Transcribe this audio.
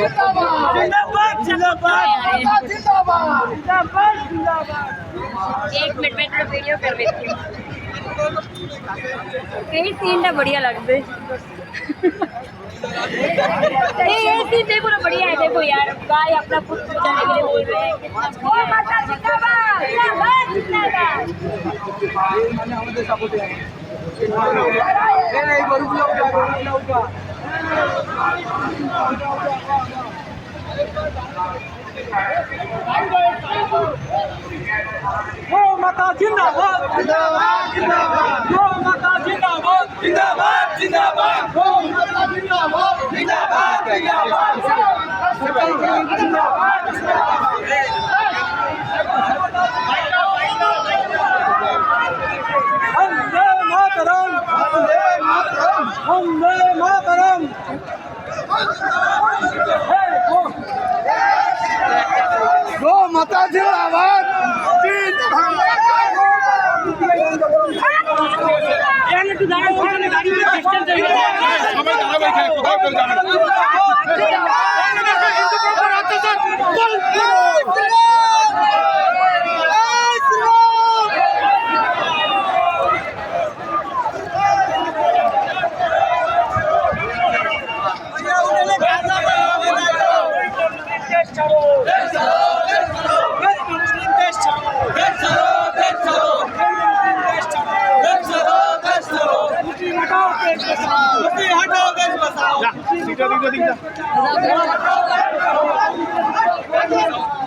जिंदाबाद जिंदाबाद जिंदाबाद जिंदाबाद एक मिनट में थोड़ा वीडियो कर लेती हूँ कई सीन ना बढ़िया लगते ये ये सीन देखो ना बढ़िया है देखो यार गाय अपना पुत्र बचाने के लिए बोल रहे हैं ओ माता जिंदाबाद जिंदाबाद जिंदाबाद हो माता जिंदाबाद जिंदाबाद जिंदाबाद हो माता जिंदाबाद जिंदाबाद जिंदाबाद हो माता जिंदाबाद जिंदाबाद जिंदाबाद जिंदाबाद जिंदाबाद वंदे मातरम वंदे मातरम वंदे মাতা জিন্দাবাদ সবাই দাঁড়াবে কোথাও কেউ যাবে দিকটা দিকটা দিকটা